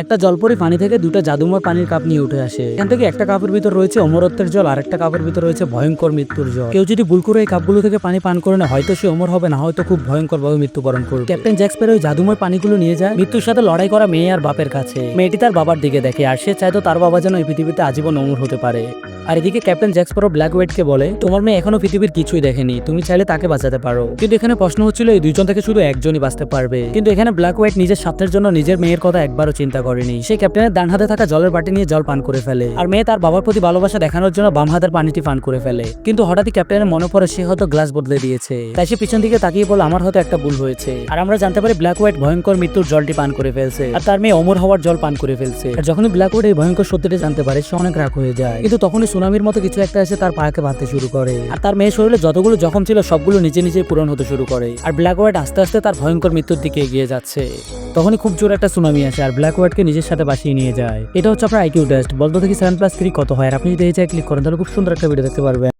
একটা জলপরি পানি থেকে দুটো জাদুময় পানির কাপ নিয়ে উঠে আসে। এখান থেকে একটা কাপের ভিতর রয়েছে অমরত্বের জল আর একটা কাপের ভিতর রয়েছে ভয়ঙ্কর মৃত্যুর জল। কেউ যদি ভুল করে এই কাপগুলো থেকে পানি পান করে না হয়তো সে অমর হবে, না হয়তো খুব ভয়ঙ্কর ভাবে মৃত্যুবরণ করবে। ক্যাপ্টেন জ্যাক্সপের ওই জাদুময় পানিগুলো নিয়ে যায়, মৃত্যুর সাথে লড়াই করা মেয়ে আর বাপের কাছে। মেয়েটি তার বাবার দিকে দেখে, আর সে চাইতো তার বাবা যেন এই পৃথিবীতে আজীবন অমর হতে পারে। আর এদিকে ক্যাপ্টেন জ্যাক্সপারো ব্ল্যাক ওয়েটকে বলে, তোমার মেয়ে এখনও পৃথিবীর কিছুই দেখেনি, তুমি চাইলে তাকে বাঁচাতে পারো। কিন্তু এখানে প্রশ্ন হচ্ছিল, এই দুইজন থেকে শুধু একজনই বাঁচতে পারবে? কিন্তু এখানে ব্ল্যাক হোয়াইট নিজের স্বার্থের জন্য নিজের মেয়ের কথা একবারও চিন্তা করেনি। সেই ক্যাপ্টেনের ডান হাতে থাকা জলের বাটি নিয়ে জল পান করে ফেলে, আর মেয়ে তার বাবার প্রতি ভালোবাসা দেখানোর জন্য বাম হাতের পানিটি পান করে ফেলে। কিন্তু হঠাৎই ক্যাপ্টেনের মনে পড়ে, সে হয়তো গ্লাস বদলে দিয়েছে। তাই সে পিছন দিকে তাকিয়ে বলে আমার হয়তো একটা ভুল হয়েছে। আর আমরা জানতে পারি ব্ল্যাক হোয়াইট ভয়ঙ্কর মৃত্যুর জলটি পান করে ফেলছে, আর তার মেয়ে অমর হওয়ার জল পান করে ফেলছে। আর যখনই ব্ল্যাক হোয়াইট এই ভয়ঙ্কর সত্যিটা জানতে পারে, সে অনেক রাগ হয়ে যায়। কিন্তু তখনই সুনামির মতো কিছু একটা এসে তার পায়াকে বাঁধতে শুরু করে। আর তার মেয়ে শরীরে যতগুলো জখম ছিল, সবগুলো নিজে নিজে পূরণ হতে শুরু করে। আর ব্ল্যাক হোয়াইট আস্তে আস্তে তার ভয়ঙ্কর মৃত্যুর দিকে এগিয়ে যাচ্ছে। তখনই খুব জোর একটা সুনামি আসে আর ব্ল্যাক হোয়াইটকে নিজের সাথে বাসিয়ে নিয়ে যায়। এটা হচ্ছে আপনার আইকিউ টেস্ট বলতো থেকে সেভেন প্লাস থ্রি কত হয়? আর আপনি যদি এই জায়গায় ক্লিক করেন, তাহলে খুব সুন্দর একটা ভিডিও দেখতে পারবেন।